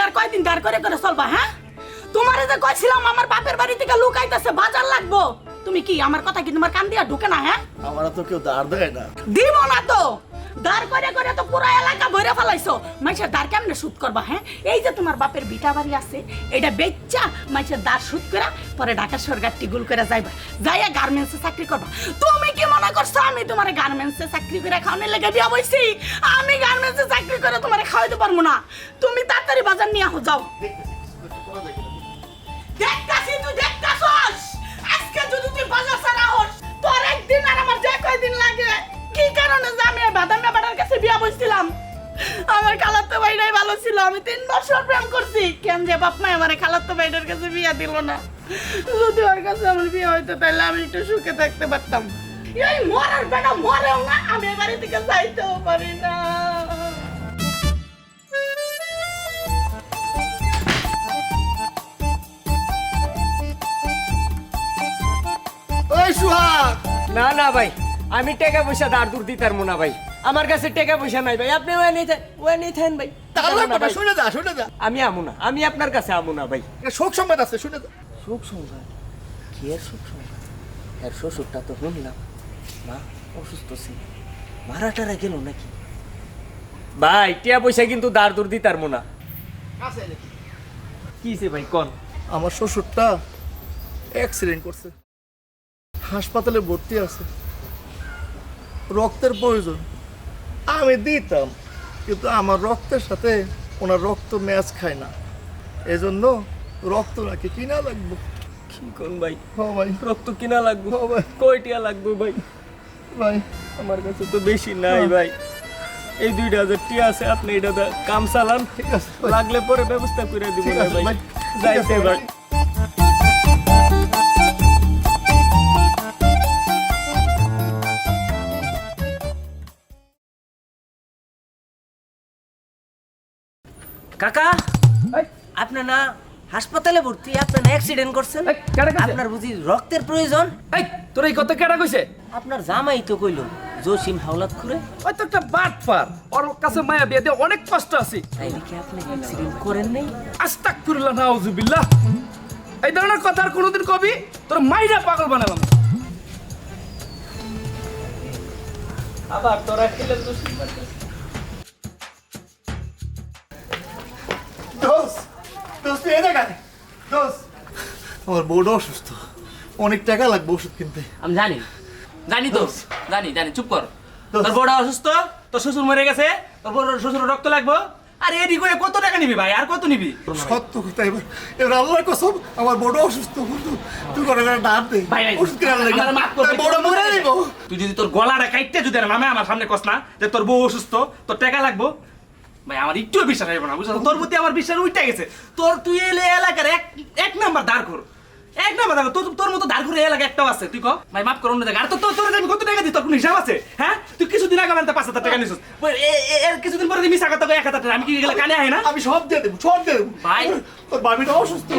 আর কয়দিন দাঁড় করে করে চলবা হ্যাঁ? তোমারে যে কইছিলাম আমার বাপের বাড়ি থেকে লুকাইতেছে বাজার লাগবো। তুমি কি আমার কথা কি তোমার কান দিয়া ঢুকে না হ্যাঁ? আমার তো কেউ দাঁড় দেয় না। দিব না তো। দাঁড় করে করে তো পুরো এলাকা ভরে ফেলাইছো। মাইসের দাঁড় কেমনে শুট করবা হ্যাঁ? এই যে তোমার বাপের বিটা বাড়ি আছে, এটা বেচ্চা, মাইসের দাঁড় শুট করা পরে ঢাকা সরকার টিগুল করে যাইবা। যাইয়া গার্মেন্টসে চাকরি করবা। তুমি কি মনে করছ আমি তোমার গার্মেন্টসে চাকরি করে খাওয়ানোর লেগে বিয়া বইছি? আমি গার্মেন্টসে চাকরি করে তোমার খাওয়াইতে পারব না। তুমি তাড়াতাড়ি বাজার নিয়ে যাও। দেখতাছি তুই, দেখতাছস? আজকে যদি তুই বাজার ছাড়া হস তোর একদিন আর আমার যে কয়দিন লাগে? কি কারণে যে আমি বাদাম ব্যাপারের কাছে বিয়া বসছিলাম? আমার খালাতো ভাইটাই ভালো ছিল আমি তিন বছর প্রেম করছি। কেন যে বাপ মা আমার খালাতো ভাইটার কাছে বিয়া দিল না? যদি ওর কাছে আমার বিয়ে হইতো তাহলে আমি একটু সুখে থাকতে পারতাম। এই মরার বেটা মরেও না আমি এ বাড়ি থেকে যাইতেও পারি না। সুহাগ। না না ভাই। আমি টাকা পয়সা দাঁড় দূর দিতার না ভাই। আমার কাছে টাকা পয়সা নাই ভাই। আপনি ওয়া থাকেন ওয়া থাকেন ভাই। তাহলে না, শুনে যা শুনে যা। আমি আমু না আমি আপনার কাছে আমু না ভাই। শোক সংবাদ আছে শুনে যা। সুখ সংসার কি এর সুখ সংসার এর শ্বশুরটা তো শুনলাম। মা অসুস্থ ছিল। মারাটারা গেল নাকি? ভাই টিয়া পয়সা কিন্তু দাঁড় দূর দিতার না। কিছে ভাই কোন? আমার শ্বশুরটা অ্যাক্সিডেন্ট করছে। হাসপাতালে ভর্তি আছে। রক্তের প্রয়োজন। আমি দিতাম কিন্তু আমার রক্তের সাথে ওনার রক্ত ম্যাচ খায় না। এজন্য রক্ত নাকি কিনা লাগবে? কি কোন ভাই? হ ভাই। রক্ত কিনা লাগবে? ও ভাই। কয় টিয়া লাগবে ভাই? ভাই। আমার কাছে তো বেশি নাই ভাই। এই দুইটা হাজার টিয়া আছে আপনি এটা কাম চালান ঠিক আছে। লাগলে পরে ব্যবস্থা করে দিব ঠিক ভাই। যাইতে ভাই। কাকা আপনি না হাসপাতালে ভর্তি আপনি না অ্যাক্সিডেন্ট করছেন? আপনার বুঝি রক্তের প্রয়োজন? এই তোর এই কথা কেডা কইছে? আপনার জামাই তো কইল জসিম হাওলাত করে। ওই তো একটা বাট পার ওর কাছে মায়া বিয়ে দিয়ে অনেক কষ্ট আছে। তাই দেখি আপনি অ্যাক্সিডেন্ট করেন নাই? আস্তাক ফিরুল্লাহ নাউজুবিল্লাহ। এই ধরনের কথা আর কোনোদিন কবি? তোর মাইরা পাগল বানালাম। আবার তোরা খেলে দোস আমার বউটা অসুস্থ। অনেক টাকা লাগবে ওষুধ কিনতে। আমি জানি। জানি তো। জানি জানি। চুপ কর। তোর বড় অসুস্থ তোর শ্বশুর মরে গেছে তোর বড় শ্বশুর রক্ত লাগবো। আর এডি করে কত টাকা নিবি ভাই? আর কত নিবি? সত্য কথা এবার। এবার আল্লাহর কসম আমার বড় অসুস্থ বন্ধু। তুই করে করে ডাক দে। ভাই ভাই ওষুধ কেনার লাগে আমার মাফ করবে। বড় মরে দিব তুই যদি তোর গলাটা কাইটতে যদি আর নামে আমার সামনে কস না যে তোর বউ অসুস্থ তোর টাকা লাগবো। ভাই আমার একটু বিশ্বাস হইব না বুঝছ? তোর প্রতি আমার বিশ্বাস উঠে গেছে। তোর তুই এলে এলাকার এক এক নাম্বার দাঁড় কর। এক নাম্বার দাঁড় তোর তোর মতো দাঁড় করে এলাকা একটাও আছে তুই কো ভাই মাফ করো অন্য জায়গা আর তো তোর আমি কত টাকা দিই? তোর কোনো হিসাব আছে? হ্যাঁ? তুই কিছুদিন আগে আমার পাঁচ হাজার টাকা নিছিস। এ- এ- এর কিছুদিন পরে মিশা কথা এক হাজার টাকা। আমি কি গেলে কানে আয় না? আমি সব দিয়ে দেবো সব দিয়ে দেবো। ভাই। তোর বাবিটা অসুস্থ।